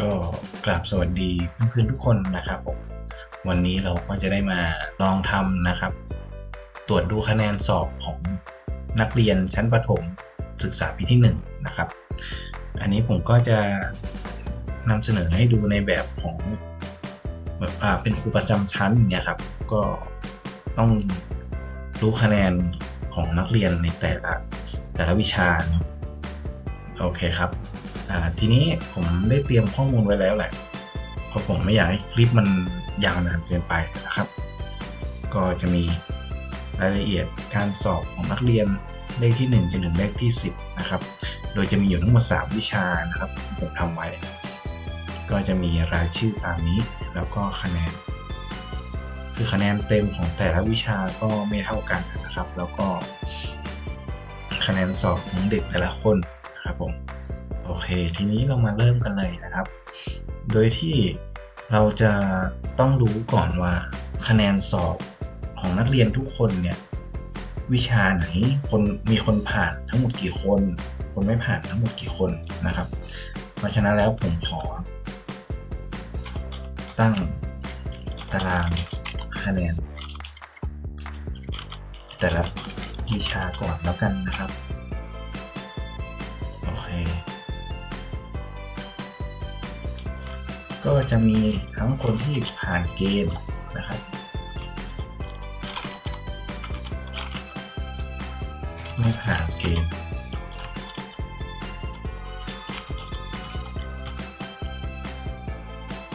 ก็กราบสวัสดีเพื่อนๆทุกคนนะครับผมวันนี้เราก็จะได้มาลองทำนะครับ ตรวจดูคะแนนสอบของนักเรียนชั้นประถมศึกษาปีที่1นงนะครับ อันนี้ผมก็จะนำเสนอให้ดูในแบบของแบบอ่าเป็นครูประจำชั้นอย่างเนี่ยครับ ก็ต้องรู้คะแนนของนักเรียนในแต่ละแต่ละวิชาโอเคครับ ทีนี้ผมได้เตรียมข้อมูลไว้แล้วแหละ เพราะผมไม่อยากให้คลิปมันยาวนานเกินไปนะครับ ก็จะมีรายละเอียดการสอบของนักเรียนเลขที่ 1จนถึงเลขที่ 10 นะครับ โดยจะมีอยู่ทั้งหมด 3 วิชานะครับผมทำไว้ ก็จะมีรายชื่อตามนี้ แล้วก็คะแนน คือคะแนนเต็มของแต่ละวิชาก็ไม่เท่ากันนะครับ แล้วก็คะแนนสอบของเด็กแต่ละคนนะครับผม เค ทีนี้เรามาเริ่มกันเลยนะครับ โดยที่เราจะต้องรู้ก่อนว่าคะแนนสอบของนักเรียนทุกคนเนี่ยวิชาไหนคนมีคนผ่านทั้งหมดกี่คน คนไม่ผ่านทั้งหมดกี่คนนะครับ เพราะฉะนั้นแล้วผมขอ ตั้งตารางคะแนน แต่ละวิชาก่อนแล้วกันนะครับ โอเค ก็จะมีทั้งคนที่ผ่านเกณฑ์นะครับ ไม่ผ่านเกณฑ์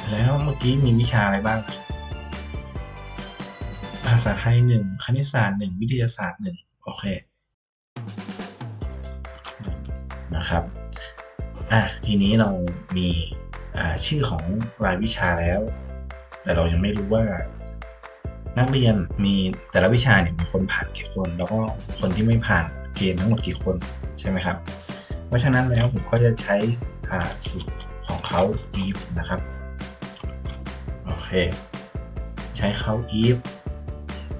แล้วเมื่อกี้มีวิชาอะไรบ้าง ภาษาไทยหนึ่งคณิตศาสตร์หนึ่งวิทยาศาสตร์หนึ่งโอเค นะครับ อะ ทีนี้เรามี ชื่อของรายวิชาแล้ว แต่เรายังไม่รู้ว่า นักเรียนมีแต่ละวิชาเนี่ยมีคนผ่านกี่คน แล้วก็คนที่ไม่ผ่านเกณฑ์ทั้งหมดกี่คนใช่ไหมครับ เพราะฉะนั้นแล้วผมก็จะใช้สูตรของเขา if นะครับโอเคใช้เขา if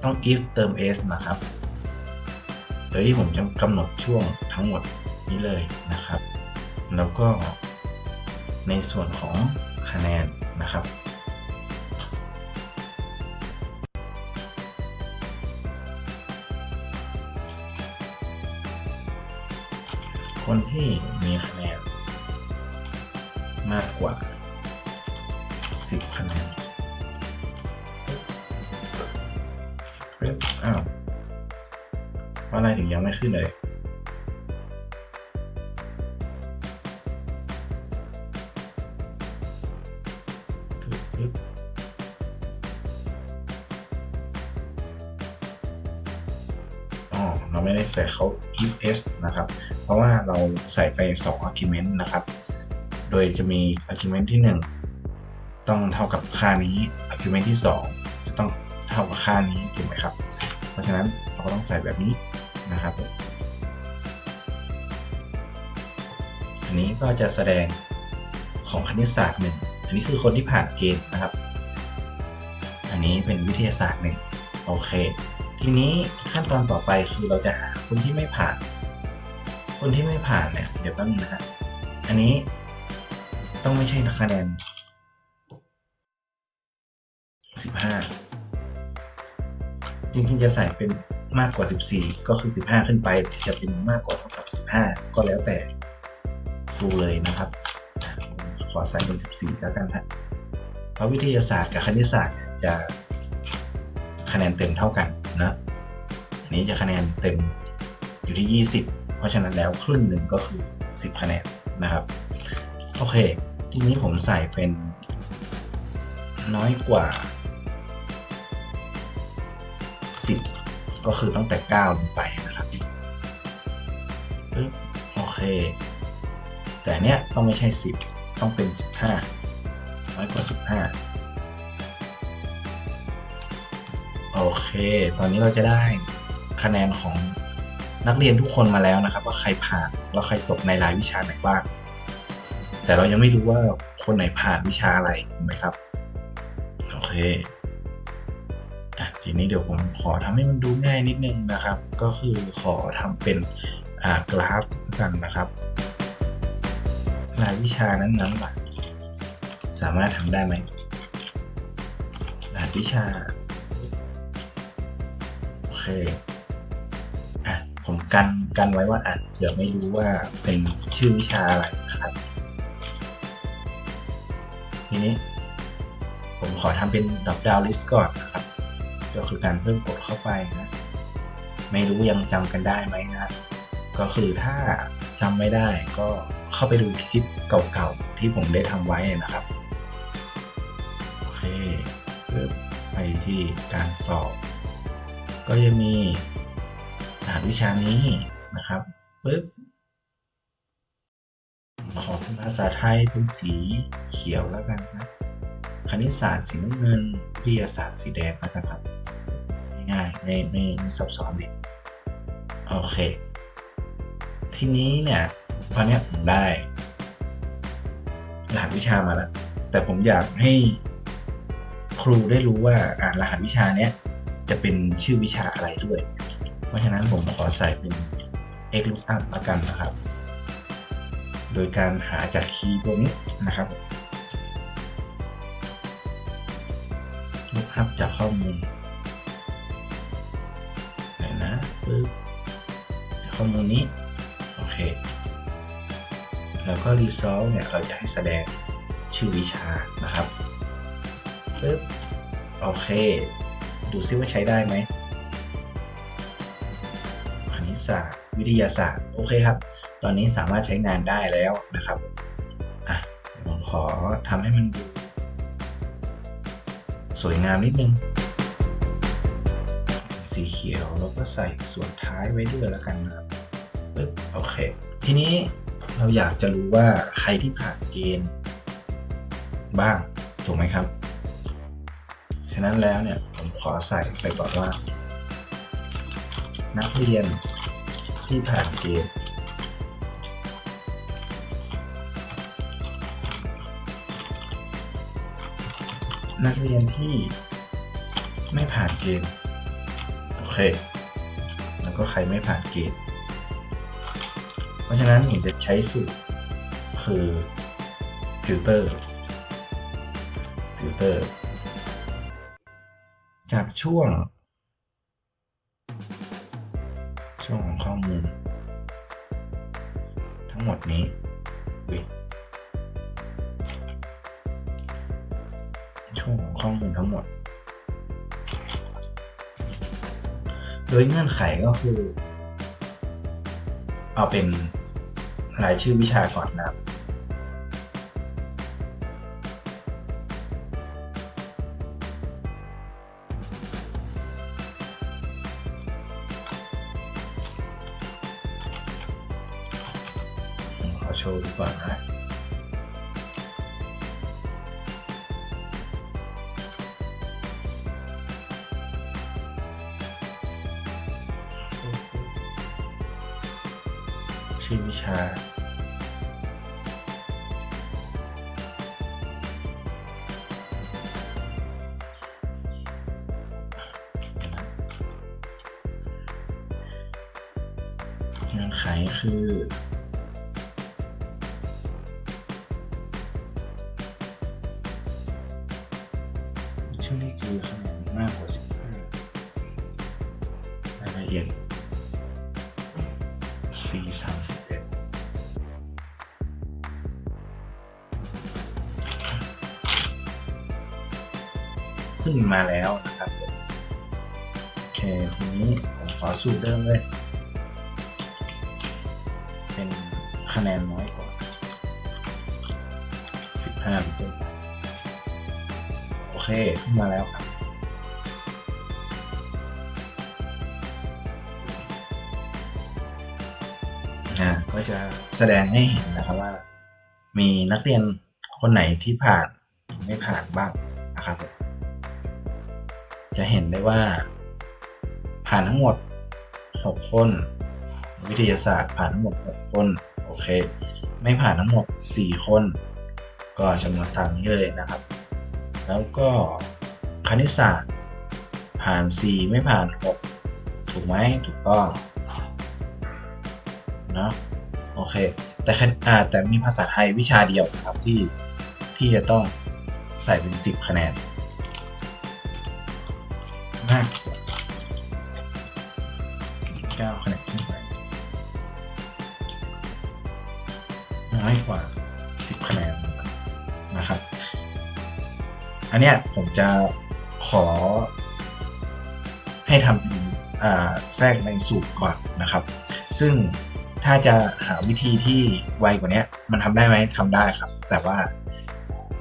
ต้อง if เติม s นะครับโดยที่ผมจะกำหนดช่วงทั้งหมดนี้เลยนะครับ แล้วก็ ในส่วนของคะแนนนะครับคนที่มีคะแนนมากกว่า 10 คะแนนอ้าวอะไรถึงยังไม่ขึ้นเลย ได้ใส่เขา if s นะครับ เพราะว่าเราใส่ไป 2 argument นะครับ โดยจะมี argument ที่ 1 ต้องเท่ากับค่านี้ argument ที่ 2 จะต้องเท่ากับค่านี้ถูกไหมครับ เพราะฉะนั้นเราก็ต้องใส่แบบนี้นะครับอันนี้ก็จะแสดงของคณิตศาสตร์หนึ่งอันนี้คือคนที่ผ่านเกณฑ์นะครับ อันนี้เป็นวิทยาศาสตร์หนึ่งโอเค ทีนี้ขั้นตอนต่อไปคือเราจะหาคนที่ไม่ผ่าน คนที่ไม่ผ่านเนี่ย เดี๋ยวแป๊บนึงนะฮะอันนี้ต้องไม่ใช่คะแนน15จริงๆจะใส่เป็นมากกว่า 14 ก็คือ 15 ขึ้นไป จะเป็นมากกว่าเท่ากับ 15 ก็แล้วแต่ดูเลยนะครับ ขอใส่เป็น 14 แล้วกันฮะเพราะวิทยาศาสตร์กับคณิตศาสตร์จะคะแนนเต็มเท่ากัน นะอันนี้จะคะแนนเต็มอยู่ที่ 20 เพราะฉะนั้นแล้วครึ่งหนึ่งก็คือ 10 คะแนนนะครับ โอเค ทีนี้ผมใส่เป็นน้อยกว่า 10 ก็คือตั้งแต่ 9 ลงไปนะครับโอเค แต่เนี้ยต้องไม่ใช่ 10 ต้องเป็น 15 น้อยกว่า 15 โอเค ตอนนี้เราจะได้คะแนนของนักเรียนทุกคนมาแล้วนะครับ ว่าใครผ่านแล้วใครตกในรายวิชาไหนบ้าง แต่เรายังไม่รู้ว่าคนไหนผ่านวิชาอะไรถูกไหมครับ โอเคอะทีนี้เดี๋ยวผมขอทำให้มันดูง่ายนิดนึงนะครับ ก็คือขอทำเป็นกราฟกันนะครับ รายวิชานั้นๆล่ะสามารถทำได้ไหมรหัสวิชา เคอะผมกันกันไว้ว่าอ่านเผื่อไม่รู้ว่าเป็นชื่อวิชาอะไรนะครับ ทีนี้ ผมขอทำเป็นดอกดาวลิสต์ก่อนนะครับ ก็คือการเพิ่มกดเข้าไปนะ ไม่รู้ยังจำกันได้ไหมนะ ก็คือถ้าจำไม่ได้ก็เข้าไปดูคลิปเก่าๆ ที่ผมได้ทำไว้นะครับโอเคเพิ่มไปที่การสอบ ก็จะมีรหัสวิชานี้นะครับปึ๊บขอเป็นภาษาไทยเป็นสีเขียวแล้วกันนะคณิตศาสตร์สีน้ำเงินวิทยาศาสตร์สีแดงนะครับง่ายๆไม่ไม่ซับซ้อนดิโอเค ทีนี้เนี่ยตอนนี้ผมได้รหัสวิชามาแล้ว แต่ผมอยากให้ครูได้รู้ว่าอ่านรหัสวิชาเนี้ย จะเป็นชื่อวิชาอะไรด้วย เพราะฉะนั้นผมขอใส่เป็น x lookup ละกันนะครับ โดยการหาจากคีย์ตัวนี้นะครับ lookup จากข้อมูลนะปึ๊บจากข้อมูลนี้ โอเค แล้วก็ result เนี่ย เราจะให้แสดงชื่อวิชานะครับปึ๊บโอเค ดูซิว่าใช้ได้ไหมคณิตศาสตร์ วิทยาศาสตร์ โอเคครับ ตอนนี้สามารถใช้งานได้แล้วนะครับ อะผมขอทำให้มันดูสวยงามนิดนึง สีเขียวแล้วก็ใส่ส่วนท้ายไว้ด้วยแล้วกันนะครับปึ๊บโอเค ทีนี้เราอยากจะรู้ว่าใครที่ผ่านเกณฑ์บ้าง ถูกไหมครับ ฉะนั้นแล้วเนี่ย ผมขอใส่ไปก่อนว่า นักเรียนที่ผ่านเกณฑ์นักเรียนที่ไม่ผ่านเกณฑ์โอเค แล้วก็ใครไม่ผ่านเกณฑ์เพราะฉะนั้นผมจะใช้สูตรคือฟิลเตอร์ฟิลเตอร์ จากช่วง ช่วงของข้อมูล ทั้งหมดนี้ช่วงของข้อมูลทั้งหมด โดยเงื่อนไขก็คือ เอาเป็นรายชื่อวิชาก่อนนะครับ โชว์ดูก่อนนะชื่อวิชาเงื่อนไขคือ ชื่อเลขคือคะแนนมากกว่า 15 รายละเอียด C สามสิบเอ็ดขึ้นมาแล้วนะครับ โอเค ทีนี้ผมขอสูตรเดิมเลย เป็นคะแนนน้อยกว่า 15เป็นต้นไป เคขึ้นมาแล้วครับ อ่าก็จะแสดงให้เห็นนะครับว่า มีนักเรียนคนไหนที่ผ่านไม่ผ่านบ้างนะครับ จะเห็นได้ว่า ผ่านทั้งหมด 6 คน วิทยาศาสตร์ผ่านทั้งหมด 6 คน โอเค ไม่ผ่านทั้งหมด 4 คน ก็จำนวนตามนี้เลยนะครับ แล้วก็คณิตศาสตร์ ผ่าน 4 ไม่ผ่าน 6 ถูกไหมถูกต้องเนาะโอเค แต่คณอ่าแต่มีภาษาไทยวิชาเดียวครับที่ที่จะต้องใส่เป็นสิบคะแนนมากกว่าเก้าคะแนนขึ้นไปน้อยกว่าสิบคะแนนนะครับ อันเนี้ยผมจะขอ ให้ทำแทรกในสูตรก่อนนะครับ ซึ่งถ้าจะหาวิธีที่ไวกว่านี้มันทำได้ไหมทำได้ครับ แต่ว่า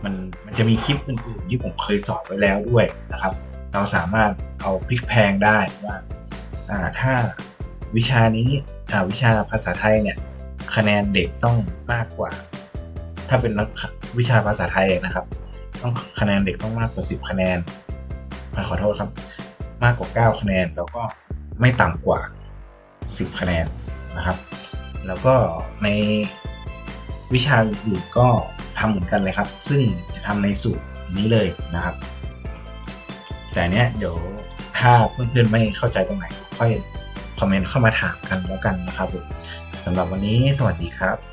มันมันจะมีคลิปอื่นๆที่ผมเคยสอนไว้แล้วด้วยนะครับ เราสามารถเอาพลิกแพงได้ว่าาถ้าวิชานี้วิชาภาษาไทยเนี่ยคะแนนเด็กต้องมากกว่า ถ้าเป็นวิชาภาษาไทยนะครับ ต้องคะแนนเด็กต้องมากกว่า 10 คะแนนขอโทษครับ มากกว่า 9 คะแนนแล้วก็ไม่ต่ำกว่า 10 คะแนนนะครับ แล้วก็ในวิชาอื่นก็ทำเหมือนกันเลยครับ ซึ่งจะทำในสูตรนี้เลยนะครับ แต่เนี้ยเดี๋ยวถ้าเพื่อนๆไม่เข้าใจตรงไหน ค่อยคอมเมนต์เข้ามาถามกันแล้วกันนะครับผมสำหรับวันนี้สวัสดีครับ